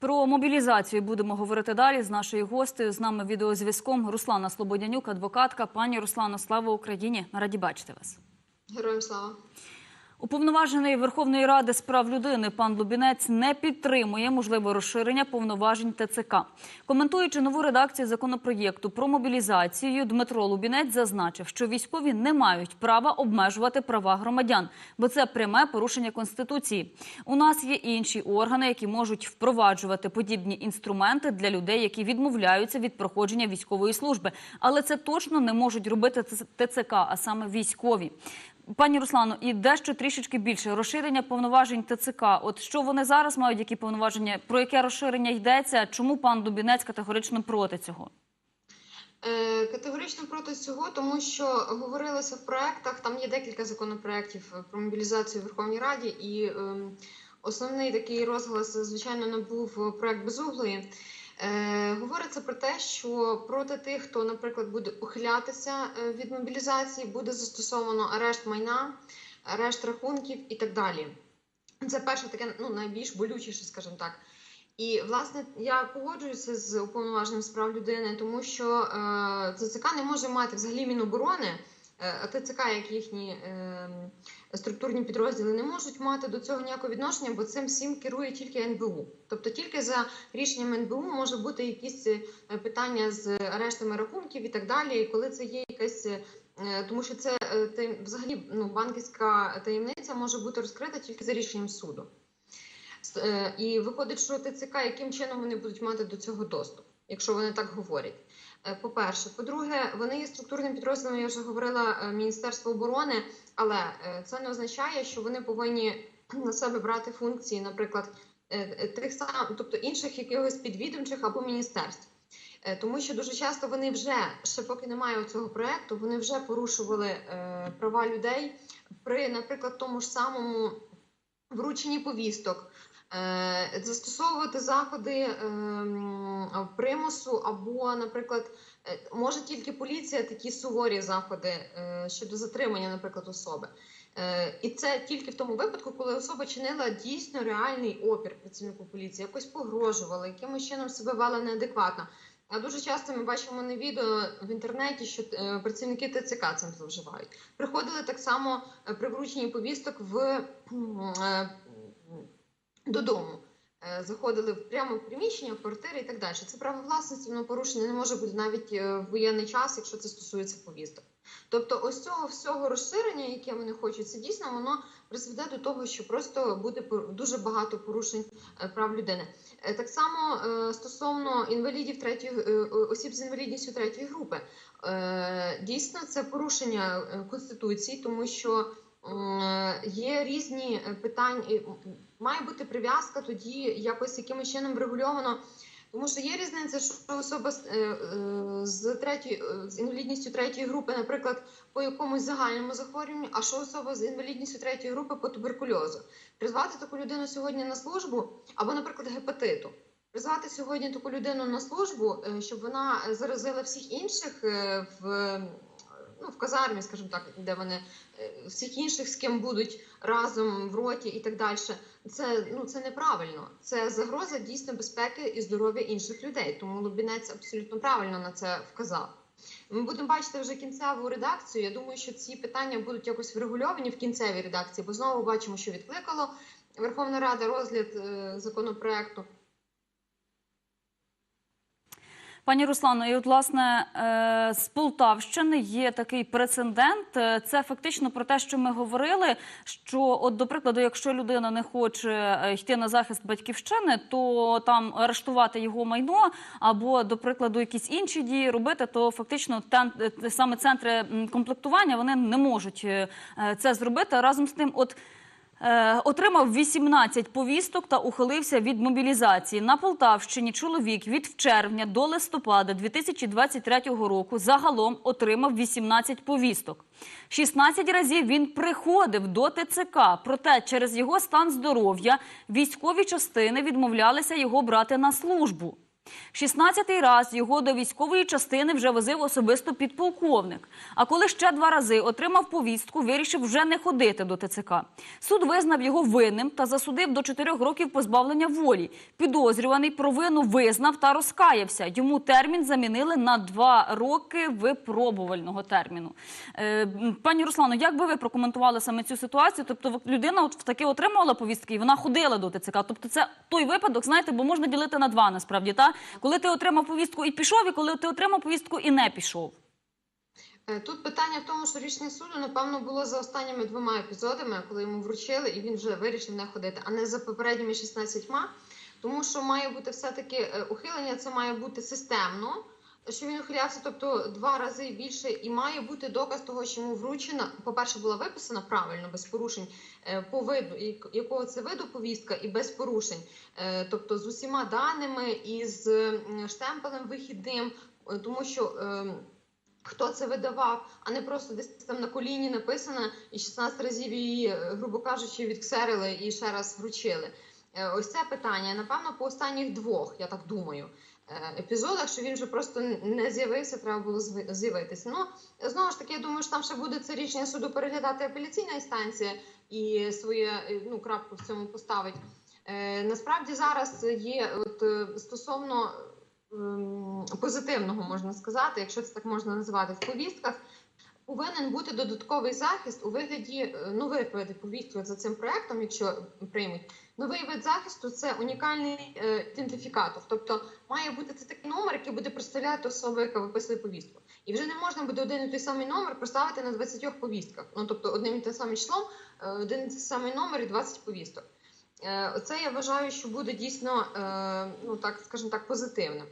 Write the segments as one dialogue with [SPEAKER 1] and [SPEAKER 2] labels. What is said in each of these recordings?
[SPEAKER 1] Про мобілізацію будемо говорити далі з нашою гостею. З нами відеозв'язком Руслана Слободянюк, адвокатка. Пані Руслано, слава Україні! Раді бачити вас.
[SPEAKER 2] Героям слава.
[SPEAKER 1] Уповноважений Верховної Ради з прав людини пан Лубінець не підтримує можливе розширення повноважень ТЦК. Коментуючи нову редакцію законопроєкту про мобілізацію, Дмитро Лубінець зазначив, що військові не мають права обмежувати права громадян, бо це пряме порушення конституції. У нас є інші органи, які можуть впроваджувати подібні інструменти для людей, які відмовляються від проходження військової служби, але це точно не можуть робити ТЦК, а саме військові. Пані Руслано, і дещо трішечки більше розширення повноважень ТЦК. От що вони зараз мають, які повноваження, про яке розширення йдеться? Чому пан Дубінець категорично проти цього?
[SPEAKER 2] Е, Категорично проти цього, тому що говорилося в проектах. Там є декілька законопроєктів про мобілізацію в Верховній Раді, і е, основний такий розголос, звичайно, набув проект безуглої. Е, говориться про те, що проти тих, хто, наприклад, буде ухилятися е, від мобілізації, буде застосовано арешт майна, арешт рахунків і так далі. Це перше таке ну, найбільш болючіше, скажімо так. І власне я погоджуюся з уповноваженим з прав людини, тому що е, ЦЦК не може мати взагалі міноборони, ТЦК, як їхні е, структурні підрозділи, не можуть мати до цього ніякого відношення, бо цим всім керує тільки НБУ. Тобто тільки за рішенням НБУ може бути якісь е, питання з арештами рахунків і так далі. І коли це є якась. е, Тому що це е, взагалі ну, банківська таємниця може бути розкрита тільки за рішенням суду. Е, І виходить, що ТЦК, яким чином вони будуть мати до цього доступ, якщо вони так говорять. Е, По-перше, по-друге, вони є структурним підрозділом, я вже говорила е, Міністерство оборони, але е, це не означає, що вони повинні на себе брати функції, наприклад, тих сам, тобто інших якихось підвідомчих або міністерств. Тому що дуже часто вони вже ще поки немає цього проекту, вони вже порушували права людей при, наприклад, тому ж самому врученні повісток, застосовувати заходи ем, примусу, або, наприклад, е, може тільки поліція такі суворі заходи е, щодо затримання, наприклад, особи. Е, І це тільки в тому випадку, коли особа чинила дійсно реальний опір працівнику поліції, якось погрожувала, якимось чином себе вела неадекватно. А дуже часто ми бачимо на відео в інтернеті, що е, працівники ТЦК цим зловживають. Приходили так само е, при врученні повісток в е, додому. Е, Заходили прямо в приміщення, в квартири і так далі. Це право власності, воно порушення не може бути навіть е, в воєнний час, якщо це стосується повісток. Тобто, ось цього всього розширення, яке вони хочуть, це дійсно воно призведе до того, що просто буде дуже багато порушень е, прав людини. Так само стосовно інвалідів третьої осіб з інвалідністю третьої групи, дійсно це порушення конституції, тому що є різні питання. Має бути прив'язка тоді якось якимось чином врегульовано. Тому що є різниця, що особа з, е, е, третьої е, з інвалідністю третьої групи, наприклад, по якомусь загальному захворюванню, а що особа з інвалідністю третьої групи по туберкульозу. Призвати таку людину сьогодні на службу або, наприклад, гепатиту. Призвати сьогодні таку людину на службу, щоб вона заразила всіх інших в, ну, в казармі, скажімо так, де вони е, всіх інших, з ким будуть разом в роті і так далі. Це ну це неправильно. Це загроза дійсно безпеки і здоров'я інших людей. Тому Лубінець абсолютно правильно на це вказав. Ми будемо бачити вже кінцеву редакцію. Я думаю, що ці питання будуть якось врегульовані в кінцевій редакції, бо знову бачимо, що відкликало Верховна Рада розгляд е, законопроекту.
[SPEAKER 1] Пані Руслано, і от власне е, з Полтавщини є такий прецедент. Е, Це фактично про те, що ми говорили. Що, от, до прикладу, якщо людина не хоче е, йти на захист батьківщини, то там арештувати його майно або, до прикладу, якісь інші дії робити, то фактично тен, саме центри комплектування вони не можуть це зробити. Разом з тим, от. Е, Отримав 18 повісток та ухилився від мобілізації. На Полтавщині чоловік від червня до листопада 2023 року загалом отримав 18 повісток. 16 разів він приходив до ТЦК, проте через його стан здоров'я військові частини відмовлялися його брати на службу. 16-й раз його до військової частини вже возив особисто підполковник. А коли ще два рази отримав повістку, вирішив вже не ходити до ТЦК. Суд визнав його винним та засудив до 4 років позбавлення волі. Підозрюваний провину визнав та розкаявся. Йому термін замінили на 2 роки випробувального терміну. Е, пані Руслано, як би ви прокоментували саме цю ситуацію? Тобто людина от таки отримувала повістки і вона ходила до ТЦК. Тобто це той випадок, знаєте, бо можна ділити на два насправді. Та? Коли ти отримав повістку і пішов, і коли ти отримав повістку і не пішов.
[SPEAKER 2] Е, Тут питання в тому, що рішення суду, напевно, було за останніми двома епізодами, коли йому вручили, і він вже вирішив не ходити, а не за попередніми 16. Тому що має бути все-таки е, ухилення, це має бути системно, що він ухилявся, тобто два рази більше, і має бути доказ того, що йому вручена. По-перше, була виписана правильно, без порушень е, по виду, якого це виду повістка, і без порушень, Е, тобто з усіма даними і з штемпелем вихідним, е, тому що. ем, хто це видавав, а не просто десь там на коліні написано і 16 разів її, грубо кажучи, відксерили і ще раз вручили. Ось це питання. Напевно, по останніх двох, я так думаю, епізодах, що він вже просто не з'явився, треба було з'явитися. Ну, знову ж таки, я думаю, що там ще буде це рішення суду переглядати апеляційна інстанція і своє е, ну, крапку в цьому поставить. Е, Насправді зараз є от е, стосовно ем, позитивного, можна сказати, якщо це так можна називати в повістках. Повинен бути додатковий захист у вигляді е, нових видів повістки за цим проектом, якщо приймуть. Новий вид захисту це унікальний е, ідентифікатор. Тобто має бути це такий номер, який буде представляти особу, яка виписує повістку. І вже не можна буде один і той самий номер поставити на 20 повістках. Ну тобто одним і тим самим числом, е, один і той самий номер і 20 повісток. Е, Оце я вважаю, що буде дійсно, е, ну так скажімо так, позитивним.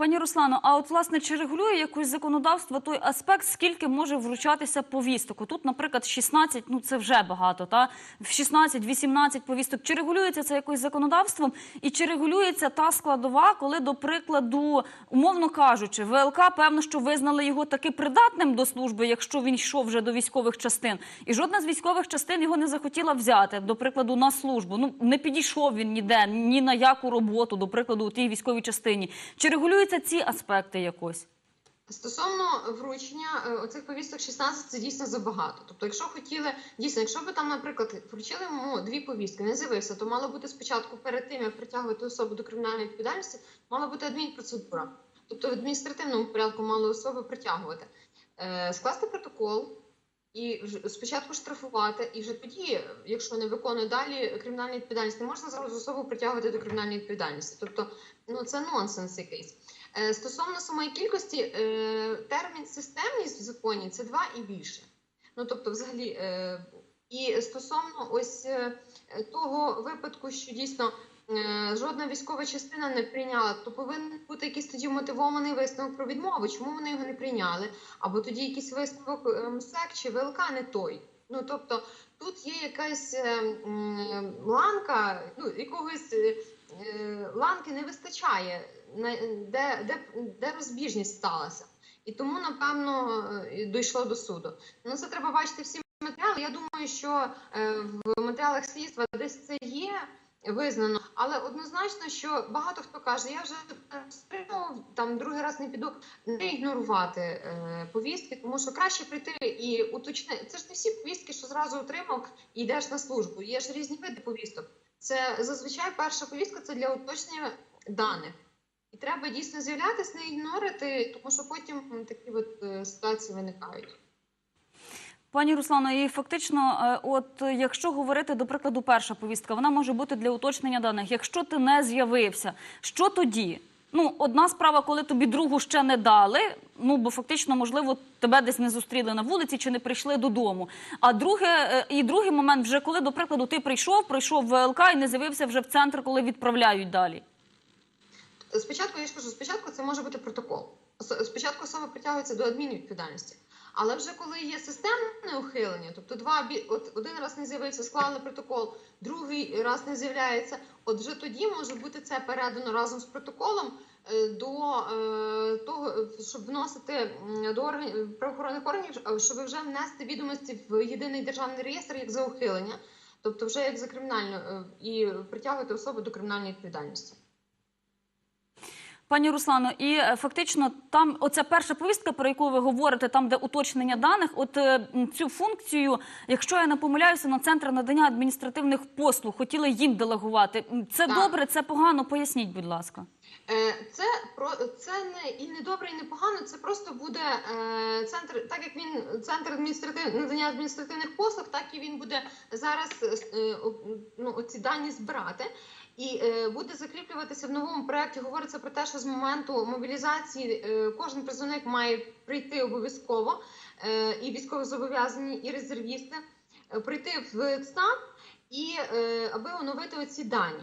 [SPEAKER 1] Пані Руслано, а от власне чи регулює якось законодавство той аспект, скільки може вручатися повісток? Тут, наприклад, 16, ну це вже багато, та в 16-18 повісток. Чи регулюється це якось законодавством? І чи регулюється та складова, коли, до прикладу, умовно кажучи, ВЛК певно, що визнали його таки придатним до служби, якщо він йшов вже до військових частин, і жодна з військових частин його не захотіла взяти, до прикладу, на службу. Ну не підійшов він ніде, ні на яку роботу, до прикладу, у тій військовій частині. Чи регулюються ці аспекти якось?
[SPEAKER 2] Стосовно вручення е, оцих повісток 16 це дійсно забагато. Тобто, якщо хотіли дійсно, якщо би там, наприклад, вручили йому дві повістки, не з'явився, то мало бути спочатку перед тим, як притягувати особу до кримінальної відповідальності, мала бути адмінпроцедура. Тобто в адміністративному порядку мали особи притягувати, Е, скласти протокол. І спочатку штрафувати, і вже тоді, якщо не виконує далі кримінальну відповідальність, не можна зразу особу притягувати до кримінальної відповідальності. Тобто, ну це нонсенс якийсь. Е, Стосовно самої кількості, е, термін системність в законі це два і більше. Ну тобто, взагалі, е, і стосовно ось того випадку, що дійсно жодна військова частина не прийняла, то повинен бути якийсь тоді мотивований висновок про відмову. Чому вони його не прийняли? Або тоді якийсь висновок МСЕК чи ВЛК не той. Ну тобто тут є якась ланка, ну якогось ланки не вистачає, де, де, де розбіжність сталася. І тому, напевно, е, дійшло до суду. Ну, це треба бачити всі матеріали. Я думаю, що е, в матеріалах слідства десь це є визнано, але однозначно, що багато хто каже, я вже ну, там другий раз не піду, не ігнорувати е, повістки, тому що краще прийти і уточнити. Це ж не всі повістки, що зразу отримав і йдеш на службу. Є ж різні види повісток. Це зазвичай перша повістка це для уточнення даних. І треба дійсно з'являтися, не ігнорити, тому що потім такі от е, ситуації виникають.
[SPEAKER 1] Пані Руслано, і фактично, е, от якщо говорити до прикладу, перша повістка, вона може бути для уточнення даних. Якщо ти не з'явився, що тоді? Ну, одна справа, коли тобі другу ще не дали. Ну бо фактично, можливо, тебе десь не зустріли на вулиці чи не прийшли додому. А друге, е, і другий момент, вже коли, до прикладу, ти прийшов, пройшов ВЛК і не з'явився вже в центр, коли відправляють далі.
[SPEAKER 2] Спочатку я ж кажу, спочатку це може бути протокол. Спочатку особа притягується до адмінвідповідальності. Але вже коли є системне ухилення, тобто два от один раз не з'явився, склали протокол, другий раз не з'являється. От вже тоді може бути це передано разом з протоколом е, до е, того, щоб вносити до органів правоохоронних органів, е, щоб вже внести відомості в єдиний державний реєстр як за ухилення, тобто вже як за кримінальну і притягувати особу до кримінальної відповідальності.
[SPEAKER 1] Пані Руслано, і е, фактично там оця перша повістка, про яку ви говорите, там де уточнення даних, от е, цю функцію, якщо я не помиляюся, на центр надання адміністративних послуг хотіли їм делегувати. Це
[SPEAKER 2] Так.
[SPEAKER 1] добре, це погано. Поясніть, будь ласка.
[SPEAKER 2] Е, Це про це не і не добре, і не погано. Це просто буде е, центр, так як він центр адміністратив надання адміністративних послуг, так і він буде зараз е, ну, оці дані збирати. І е, буде закріплюватися в новому проєкті. Говориться про те, що з моменту мобілізації е, кожен призовник має прийти обов'язково, е, і військовозобов'язані, і резервісти, прийти в ЦНАП і аби оновити оці дані.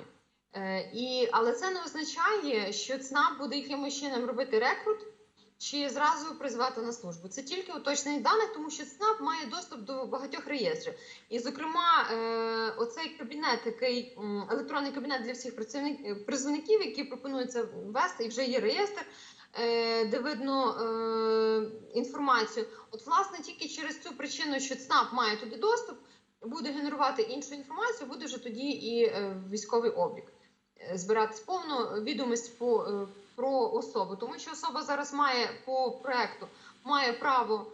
[SPEAKER 2] І, але це не означає, що ЦНАП буде якимось чином робити рекрут чи зразу призвати на службу. Це тільки уточнення даних, тому що ЦНАП має доступ до багатьох реєстрів. І, зокрема, е, оцей кабінет, який електронний кабінет для всіх працівник- призовників, які пропонується ввести, і вже є реєстр. е, Де видно е, інформацію, от власне тільки через цю причину, що ЦНАП має туди доступ, буде генерувати іншу інформацію, буде вже тоді і е, військовий облік е, збирати повну відомість по, е, про особу, тому що особа зараз має по проекту має право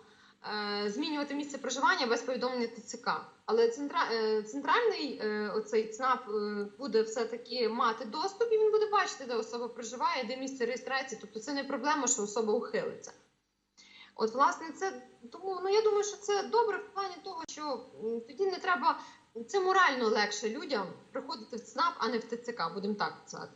[SPEAKER 2] е, змінювати місце проживання без повідомлення ТЦК. Але центра, е, центральний е, оцей ЦНАП е, буде все-таки мати доступ, і він буде бачити, де особа проживає, де місце реєстрації. Тобто це не проблема, що особа ухилиться. От, власне, це тому ну я думаю, що це добре в плані того, що тоді не треба це морально легше людям приходити в ЦНАП, а не в ТЦК, будемо так казати.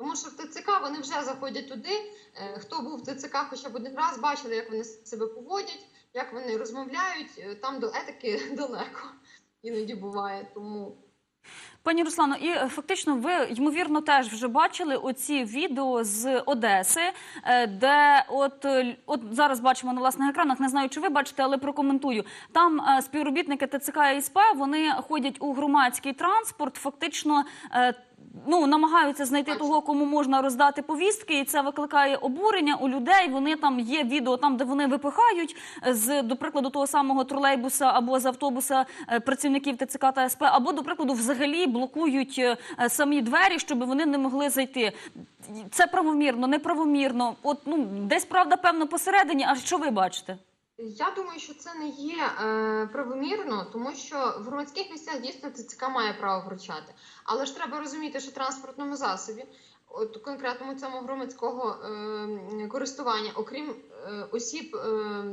[SPEAKER 2] Тому що в ТЦК вони вже заходять туди. е, Хто був в ТЦК хоча б один раз, бачили, як вони себе поводять, як вони розмовляють. е, Там до етики далеко іноді буває. Тому
[SPEAKER 1] Пані Руслано, і е, фактично ви ймовірно теж вже бачили оці відео з Одеси, де от, от зараз бачимо на власних екранах. Не знаю, чи ви бачите, але прокоментую. Там співробітники ТЦК і СП вони ходять у громадський транспорт, фактично. Ну, намагаються знайти того, кому можна роздати повістки, і це викликає обурення у людей. Вони там є відео, там де вони випихають е, з до прикладу того самого тролейбуса або з автобуса е, працівників ТЦК та СП, або до прикладу, взагалі блокують е, самі двері, щоб вони не могли зайти. Це правомірно, неправомірно. От ну десь правда певно посередині. А що ви бачите?
[SPEAKER 2] Я думаю, що це не є е, правомірно, тому що в громадських місцях дійсно ТЦК має право вручати. Але ж треба розуміти, що транспортному засобі, от конкретному цьому громадського е, користування, окрім е, осіб е,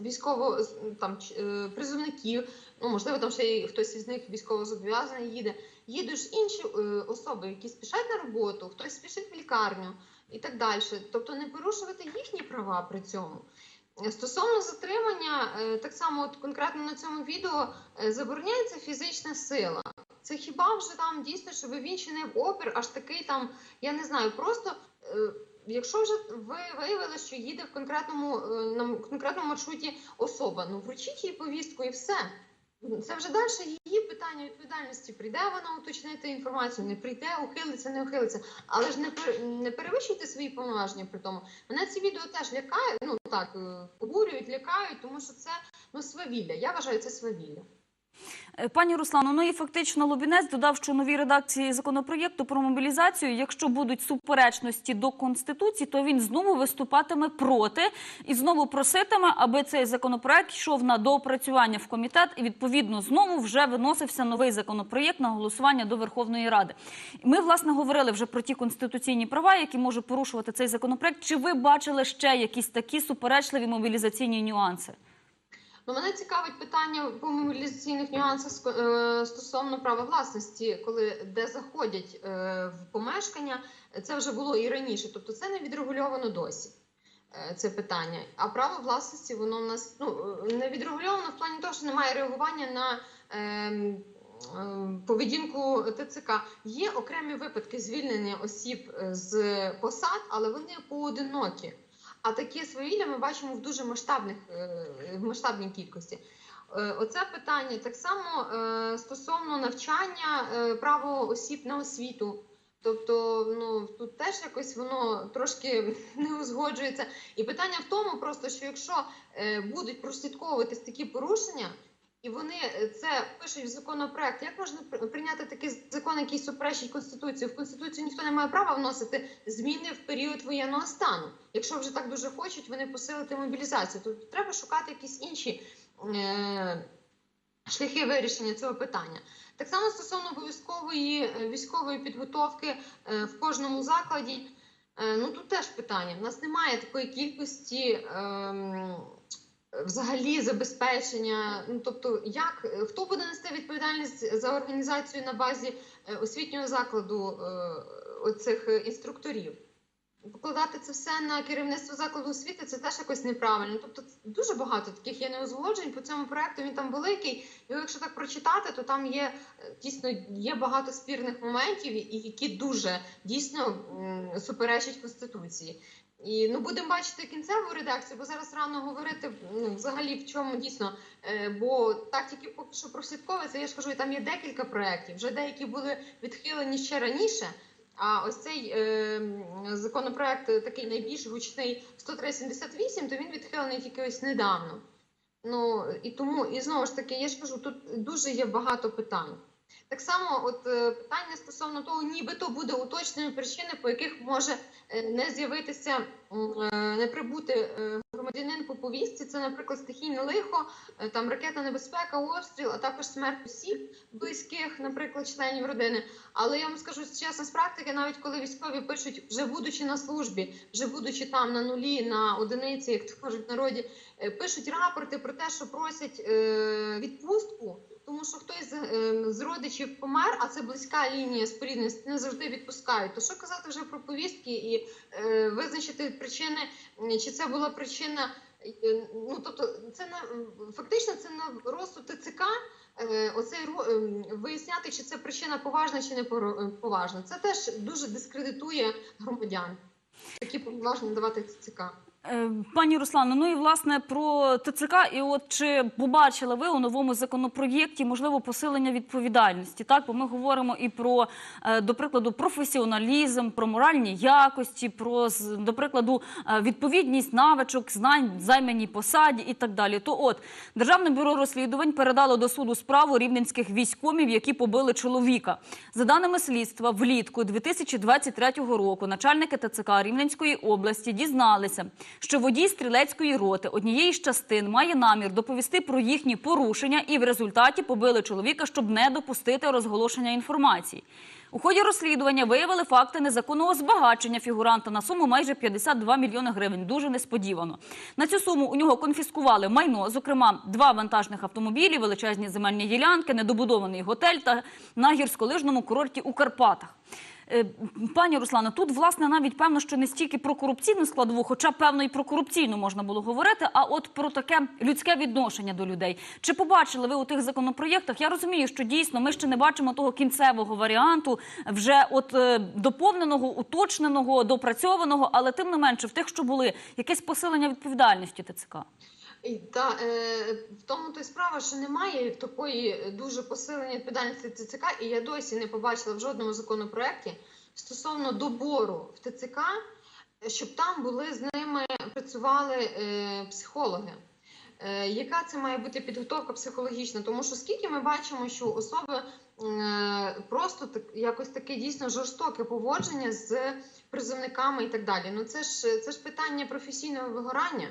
[SPEAKER 2] військово там е, призовників, ну можливо, там ще й хтось із них військово зобов'язаний їде. Їдуть ж інші е, особи, які спішать на роботу, хтось спішить в лікарню і так далі. Тобто не порушувати їхні права при цьому. Стосовно затримання, е, так само от конкретно на цьому відео е, забороняється фізична сила. Це хіба вже там дійсно, щоб він чинив опір, аж такий там, я не знаю, просто е, якщо вже ви виявили, що їде в конкретному на конкретному маршруті особа, ну вручіть їй повістку і все. Це вже далі її питання відповідальності. Прийде вона уточнити інформацію, не прийде, ухилиться, не ухилиться. Але ж не не перевищуйте свої повноваження при тому. Мене ці відео теж лякають, ну так е, обурюють, лякають, тому що це ну свавілля. Я вважаю це свавілля.
[SPEAKER 1] Е, Пані Руслано, ну і фактично Лубінець додав, що у новій редакції законопроєкту про мобілізацію, якщо будуть суперечності до конституції, то він знову виступатиме проти і знову проситиме, аби цей законопроект йшов на доопрацювання в комітет і відповідно знову вже виносився новий законопроєкт на голосування до Верховної Ради. Ми власне говорили вже про ті конституційні права, які може порушувати цей законопроект. Чи ви бачили ще якісь такі суперечливі мобілізаційні нюанси?
[SPEAKER 2] Ну, мене цікавить питання по мобілізаційних нюансах е, стосовно права власності, коли де заходять е, в помешкання. Це вже було і раніше, тобто це не відрегульовано досі. е, Це питання. А право власності воно в нас ну е, не відрегульовано в плані того, що немає реагування на ем, ем, поведінку ТЦК. Є окремі випадки звільнення осіб е, з посад, але вони поодинокі. А такі свавілля ми бачимо в дуже масштабних е, в масштабній кількості. Е, Оце питання так само е, стосовно навчання право осіб на освіту. Тобто, ну тут теж якось воно трошки не узгоджується. І питання в тому, просто що якщо будуть прослідковуватись такі порушення, і вони е, це пишуть в законопроект. Як можна прийняти такий закон, який суперечить конституції? В конституцію ніхто не має права вносити зміни в період воєнного стану. Якщо вже так дуже хочуть, вони посилити мобілізацію. То треба шукати якісь інші е, шляхи вирішення цього питання. Так само стосовно обов'язкової е, військової підготовки е, в кожному закладі. Е, Ну тут теж питання. У нас немає такої кількості ем, взагалі забезпечення. Ну тобто, як е, хто буде нести відповідальність за організацію на базі е, освітнього закладу е, оцих інструкторів? Покладати це все на керівництво закладу освіти це теж якось неправильно. Тобто дуже багато таких є неузгоджень по цьому проекту. Він там великий. Його якщо так прочитати, то там є дійсно є багато спірних моментів, і які дуже дійсно суперечать конституції. І ну будемо бачити кінцеву редакцію, бо зараз рано говорити ну, взагалі в чому дійсно. Е, бо так тільки поки що прослідковується. Я ж кажу, і там є декілька проєктів. Вже деякі були відхилені ще раніше. А ось цей е, законопроект такий найбільш гучний 10378, то він відхилений тільки ось недавно. Ну і тому, і знову ж таки, я ж кажу, тут дуже є багато питань. Так само, от е, питання стосовно того, нібито буде уточнені причини, по яких може не з'явитися, е, не прибути е, громадянин по повістці. Це, наприклад, стихійне лихо, е, там ракетна небезпека, обстріл, а також смерть осіб близьких, наприклад, членів родини. Але я вам скажу чесно з практики, навіть коли військові пишуть, вже будучи на службі, вже будучи там на нулі, на одиниці, як то кажуть в народі, е, пишуть рапорти про те, що просять е, відпустку, тому що хтось з, е, родичів помер, а це близька лінія спорідненості, не завжди відпускають. То що казати вже про повістки і е, визначити причини, чи це була причина. е, Ну, тобто, це на фактично це на розсуд ТЦК оцей ем, виясняти, чи це причина поважна чи не поважна. Це теж дуже дискредитує громадян. Такі повноваження давати ТЦК.
[SPEAKER 1] Е, Пані Руслано, ну і власне про ТЦК. І от чи побачили ви у новому законопроєкті можливо посилення відповідальності? Так, бо ми говоримо і про, е, до прикладу, професіоналізм, про моральні якості, про до прикладу е, відповідність навичок, знань, займаній посаді і так далі. То от Державне бюро розслідувань передало до суду справу рівненських військомів, які побили чоловіка. За даними слідства, влітку 2023 року начальники ТЦК Рівненської області дізналися, що водій стрілецької роти однієї з частин має намір доповісти про їхні порушення і в результаті побили чоловіка, щоб не допустити розголошення інформації. У ході розслідування виявили факти незаконного збагачення фігуранта на суму майже 52 мільйони гривень. Дуже несподівано. На цю суму у нього конфіскували майно, зокрема два вантажних автомобілі, величезні земельні ділянки, недобудований готель та на гірськолижному курорті у Карпатах. Е, Пані Руслано, тут власне навіть певно, що не стільки про корупційну складову, хоча певно і про корупційну можна було говорити, а от про таке людське відношення до людей. Чи побачили ви у тих законопроєктах? Я розумію, що дійсно ми ще не бачимо того кінцевого варіанту, вже от е, доповненого, уточненого, допрацьованого, але тим не менше, в тих, що були якесь посилення відповідальності ТЦК.
[SPEAKER 2] Та, е, в тому то й справа, що немає такої дуже посилення відповідальності ТЦК, і я досі не побачила в жодному законопроекті стосовно добору в ТЦК, щоб там були з ними працювали е, психологи. Е, яка це має бути підготовка психологічна? Тому що скільки ми бачимо, що особи е, просто так якось таке дійсно жорстоке поводження з призовниками і так далі. Ну це ж це ж питання професійного вигорання.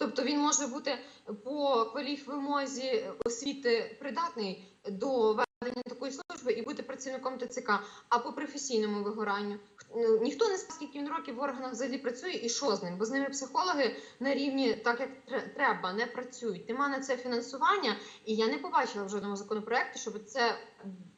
[SPEAKER 2] Тобто він може бути по кваліфвимозі освіти придатний до такої служби і бути працівником ТЦК, а по професійному вигоранню ну, ніхто не знає, скільки він років в органах взагалі працює і що з ним, бо з ними психологи на рівні так як треба не працюють. Нема на це фінансування, і я не побачила в жодному законопроекті, щоб це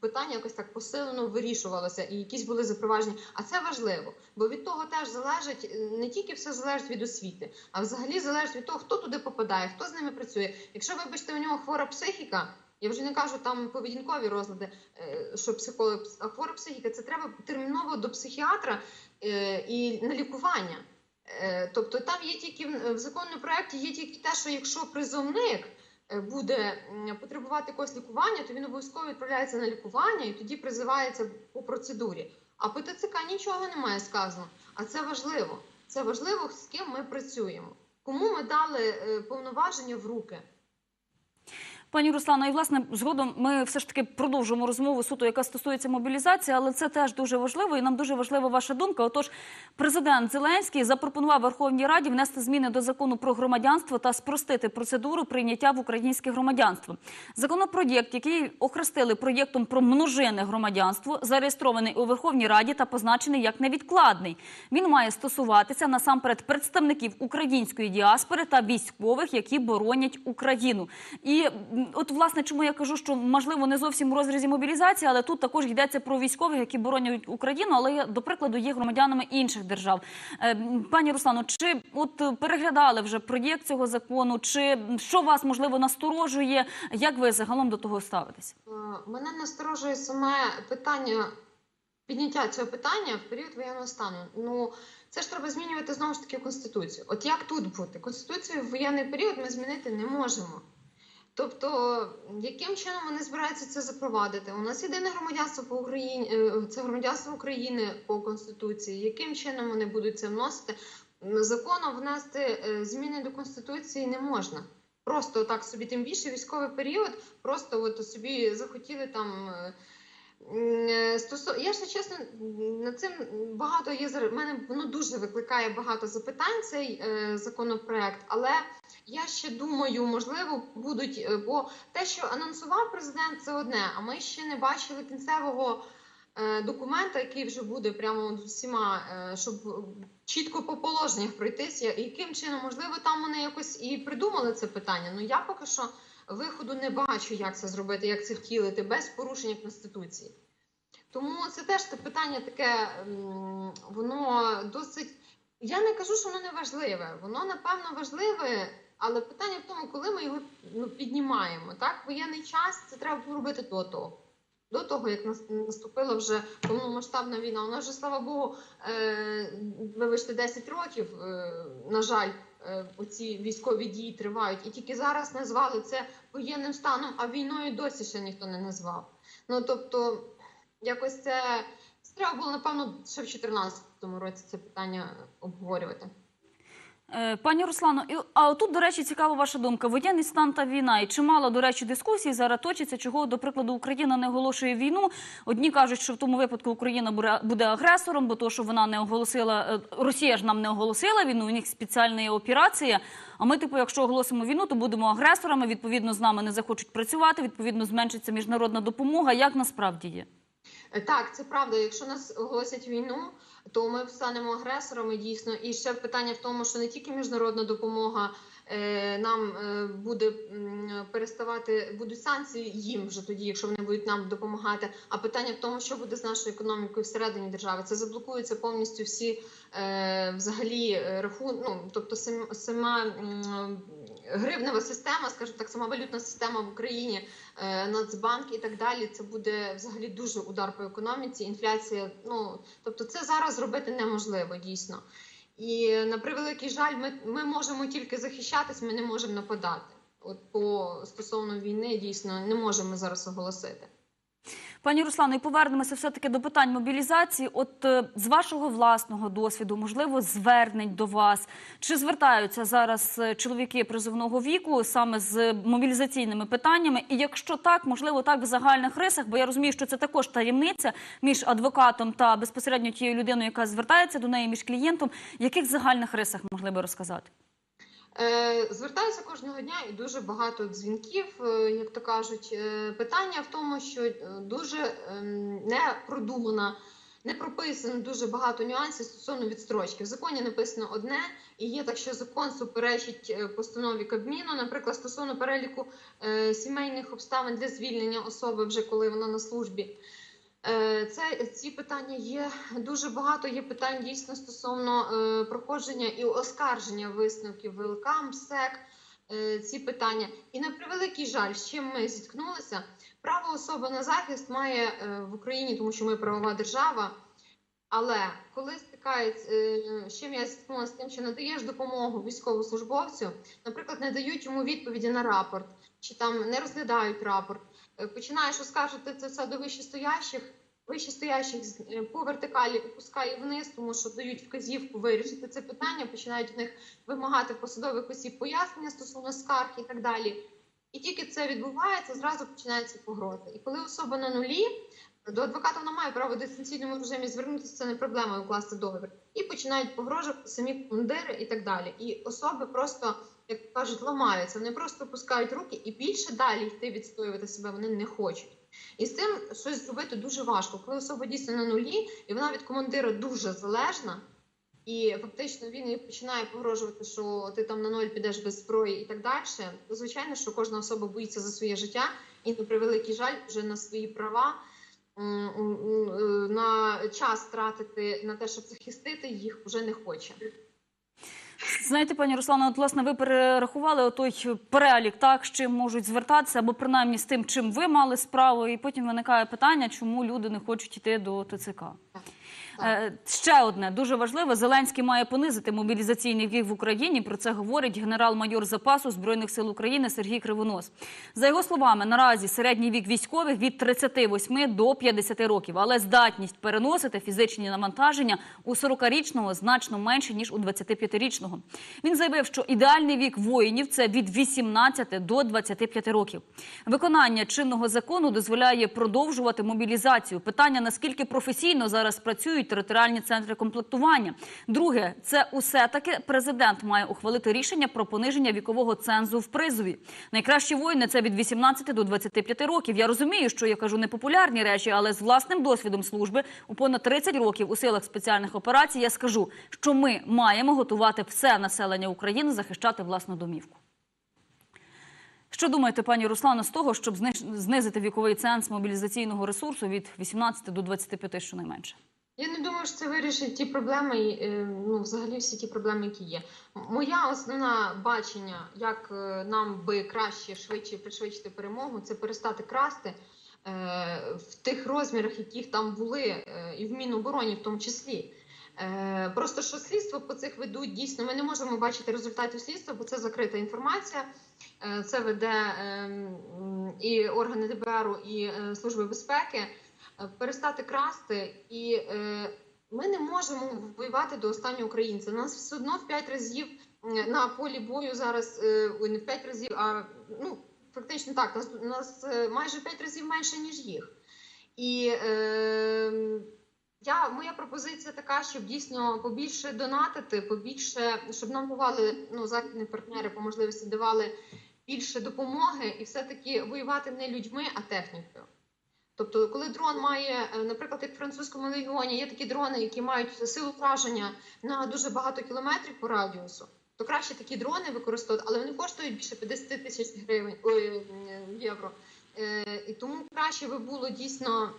[SPEAKER 2] питання якось так посилено вирішувалося і якісь були запроваджені. А це важливо, бо від того теж залежить е, не тільки все залежить від освіти, а взагалі залежить від того, хто туди попадає, хто з ними працює. Якщо, вибачте, у нього хвора психіка. Я вже не кажу там поведінкові розлади, е, що психолог, а хвора психіка, це треба терміново до психіатра е, і на лікування. Е, Тобто там є тільки в законному проєкті є тільки те, що якщо призовник буде потребувати якогось лікування, то він обов'язково відправляється на лікування і тоді призивається по процедурі. А по ТЦК нічого немає сказано. А це важливо. Це важливо, з ким ми працюємо. Кому ми дали повноваження в руки?
[SPEAKER 1] Пані Руслано, і власне згодом ми все ж таки продовжимо розмову суто, яка стосується мобілізації, але це теж дуже важливо, і нам дуже важлива ваша думка. Отож, президент Зеленський запропонував Верховній Раді внести зміни до закону про громадянство та спростити процедуру прийняття в українське громадянство. Законопроєкт, який охрестили проєктом про множинне громадянство, зареєстрований у Верховній Раді та позначений як невідкладний. Він має стосуватися насамперед представників української діаспори та військових, які боронять Україну. І от власне чому я кажу, що можливо не зовсім у розрізі мобілізації, але тут також йдеться про військових, які боронять Україну, але до прикладу є громадянами інших держав. Е, Пані Руслано, чи от переглядали вже проєкт цього закону, чи що вас можливо насторожує? Як ви загалом до того ставитесь?
[SPEAKER 2] Е, Мене насторожує саме питання підняття цього питання в період воєнного стану. Ну це ж треба змінювати знову ж таки конституцію. От як тут бути? Конституцію в воєнний період ми змінити не можемо. Тобто, яким чином вони збираються це запровадити? У нас єдине громадянство по Україні, е, це громадянство України по конституції. Яким чином вони будуть це вносити? Законом внести е, зміни до конституції не можна. Просто так собі, тим більше військовий період, просто от собі захотіли там. Е, Стосо... Я ж чесно над цим багато є в мене воно дуже викликає багато запитань цей е, законопроект, але я ще думаю, можливо, будуть, е, бо те, що анонсував президент, це одне. А ми ще не бачили кінцевого документа, який вже буде прямо з усіма, щоб чітко по положеннях пройтися. Яким чином, можливо, там вони якось і придумали це питання. Ну я поки що виходу не бачу, як це зробити, як це втілити без порушення конституції. Тому це теж те питання таке, воно досить. Я не кажу, що воно не важливе. Воно напевно важливе, але питання в тому, коли ми його ну, піднімаємо. Так, воєнний час це треба робити до того. До того, як нас- наступила вже повномасштабна війна. Нас вже, слава Богу, е, вибачте, 10 років, е, на жаль, оці військові дії тривають. І тільки зараз назвали це воєнним станом, а війною досі ще ніхто не назвав. Ну тобто, якось це треба було, напевно, ще в 2014 році це питання обговорювати.
[SPEAKER 1] Е, Пані Руслано, а отут, до речі, цікава ваша думка. Воєнний стан та війна. І чимало, до речі, дискусій зараз точиться, чого, до прикладу, Україна не оголошує війну. Одні кажуть, що в тому випадку Україна буде агресором, бо то, що вона не оголосила, е, Росія ж нам не оголосила війну, у них спеціальна операція. А ми, типу, якщо оголосимо війну, то будемо агресорами, відповідно, з нами не захочуть працювати, відповідно, зменшиться міжнародна допомога. Як насправді є?
[SPEAKER 2] Е, Так, це правда. Якщо нас оголосять війну, то ми станемо агресорами дійсно. І ще питання в тому, що не тільки міжнародна допомога е, нам е, буде переставати, будуть санкції їм вже тоді, якщо вони будуть нам допомагати. А питання в тому, що буде з нашою економікою всередині держави. Це заблокуються повністю всі взагалі рахун, ну тобто сам, сама гривнева система, скажімо так, сама валютна система в Україні е, Нацбанк і так далі. Це буде взагалі дуже удар по економіці. Інфляція. Ну тобто, це зараз зробити неможливо дійсно. І на превеликий жаль, ми, ми можемо тільки захищатись, ми не можемо нападати. От по стосовно війни дійсно не можемо зараз оголосити.
[SPEAKER 1] Пані Руслано, і повернемося все-таки до питань мобілізації. От е, з вашого власного досвіду, можливо, звернень до вас. Чи звертаються зараз е, чоловіки призовного віку саме з мобілізаційними питаннями? І якщо так, можливо, так в загальних рисах, бо я розумію, що це також таємниця між адвокатом та безпосередньо тією людиною, яка звертається до неї, між клієнтом. Яких загальних рисах могли би розказати?
[SPEAKER 2] Е, Звертаюся кожного дня і дуже багато дзвінків, е, як то кажуть. Е, Питання в тому, що дуже ем, не продумана, не прописано дуже багато нюансів стосовно відстрочки. В законі написано одне, і є так, що закон суперечить постанові Кабміну, наприклад, стосовно переліку сімейних обставин для звільнення особи, вже коли вона на службі. Е, Це ці питання є дуже багато. Є питань дійсно стосовно е, проходження і оскарження висновків ВЛК, МСЕК. е, Ці питання, і на превеликий жаль, з чим ми зіткнулися. Право особи на захист має е, в Україні, тому що ми правова держава. Але коли стикається, е, з чим я зіткнулася з тим, що надаєш допомогу військовослужбовцю, наприклад, не дають йому відповіді на рапорт, чи там не розглядають рапорт. Е, Починаєш оскаржувати це все до вищестоящих, вищестоящих е, по вертикалі опускає вниз, тому що дають вказівку вирішити це питання, починають в них вимагати посадових осіб пояснення стосовно скарг і так далі. І тільки це відбувається, зразу починається погроза. І коли особа на нулі, до адвоката вона має право в дистанційному режимі звернутися, це не проблема укласти договір. І починають погрожувати самі командири і так далі. І особи просто, як кажуть, ламаються. Вони просто пускають руки і більше далі йти відстоювати себе вони не хочуть. І з цим щось зробити дуже важко. Коли особа дійсно на нулі, і вона від командира дуже залежна, і фактично він їй починає погрожувати, що ти там на ноль підеш без зброї і так далі. То звичайно, що кожна особа боїться за своє життя і на превеликий жаль вже на свої права. е, На час тратити на те, щоб захистити їх, вже не хоче.
[SPEAKER 1] Знаєте, пані Руслана, от власне ви перерахували той перелік, так з чим можуть звертатися, або принаймні з тим, чим ви мали справу, і потім виникає питання, чому люди не хочуть йти до ТЦК. Е, Ще одне дуже важливе: Зеленський має понизити мобілізаційний вік в Україні. Про це говорить генерал-майор запасу збройних сил України Сергій Кривонос. За його словами, наразі середній вік військових від 38 до 50 років, але здатність переносити фізичні навантаження у 40-річного значно менше ніж у 25-річного. Він заявив, що ідеальний вік воїнів це від 18 до 25 років. Виконання чинного закону дозволяє продовжувати мобілізацію. Питання наскільки професійно зараз працюють територіальні центри комплектування. Друге, це усе таки президент має ухвалити рішення про пониження вікового цензу в призові. Найкращі воїни це від 18 до 25 років. Я розумію, що я кажу непопулярні речі, але з власним досвідом служби у понад 30 років у силах спеціальних операцій я скажу, що ми маємо готувати все населення України захищати власну домівку. Що думаєте, пані Руслано, з того, щоб знизити віковий ценз мобілізаційного ресурсу від 18 до 25 щонайменше?
[SPEAKER 2] Я не думаю, що це вирішить ті проблеми, е, ну взагалі всі ті проблеми, які є. Моя основна бачення, як е, нам би краще швидше пришвидшити перемогу, це перестати красти е, в тих розмірах, яких там були, і в Мінобороні в тому числі. Просто що слідство по цих ведуть дійсно. Ми не можемо бачити результатів слідства, бо це закрита інформація. Це веде е, і органи ДБРу, і Служби безпеки. Е, Перестати красти, і е, ми не можемо воювати до останнього українця. Нас все одно в п'ять разів е, на полі бою зараз ой, не в п'ять разів, а ну фактично так. Нас нас майже п'ять разів менше ніж їх. І е, я, моя пропозиція така, щоб дійсно побільше донатити, побільше, щоб нам давали ну, західні партнери по можливості давали більше допомоги і все-таки воювати не людьми, а технікою. Тобто, коли дрон має, е, наприклад, як в французькому легіоні, є такі дрони, які мають силу враження на дуже багато кілометрів по радіусу, то краще такі дрони використовувати, але вони коштують більше 50 тисяч гривень ой, євро. Е, І тому краще би було дійсно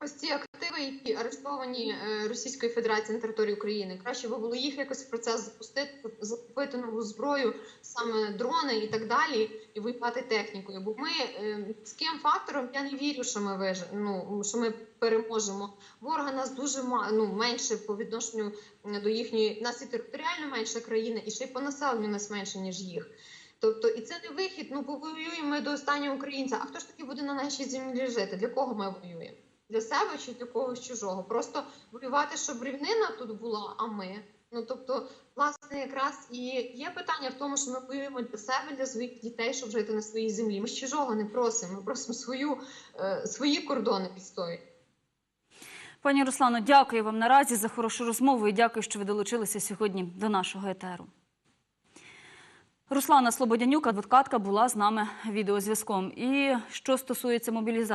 [SPEAKER 2] ось ці активи, які арештовані е, Російською Федерацією на території України. Краще би було їх якось в процес запустити, закупити нову зброю, саме дрони і так далі, і воювати технікою. Бо ми е, людським фактором я не вірю, що ми виж... ну, що ми переможемо. Ворога нас дуже ну, менше по відношенню до їхньої. Нас і територіально менша країна, і ще й по населенню нас менше ніж їх. Тобто, і це не вихід. Ну повоюємо ми до останнього українця. А хто ж таки буде на нашій землі жити? Для кого ми воюємо? Для себе чи для когось чужого? Просто воювати, щоб рівнина тут була, а ми. Ну тобто, власне, якраз і є питання в тому, що ми воюємо для себе, для своїх дітей, щоб жити на своїй землі. Ми ж чужого не просимо. Ми просимо свою, е, свої кордони відстоювати.
[SPEAKER 1] Пані Руслано, дякую вам наразі за хорошу розмову і дякую, що ви долучилися сьогодні до нашого етеру. Руслана Слободянюк, адвокатка, була з нами відеозв'язком. І що стосується мобілізації.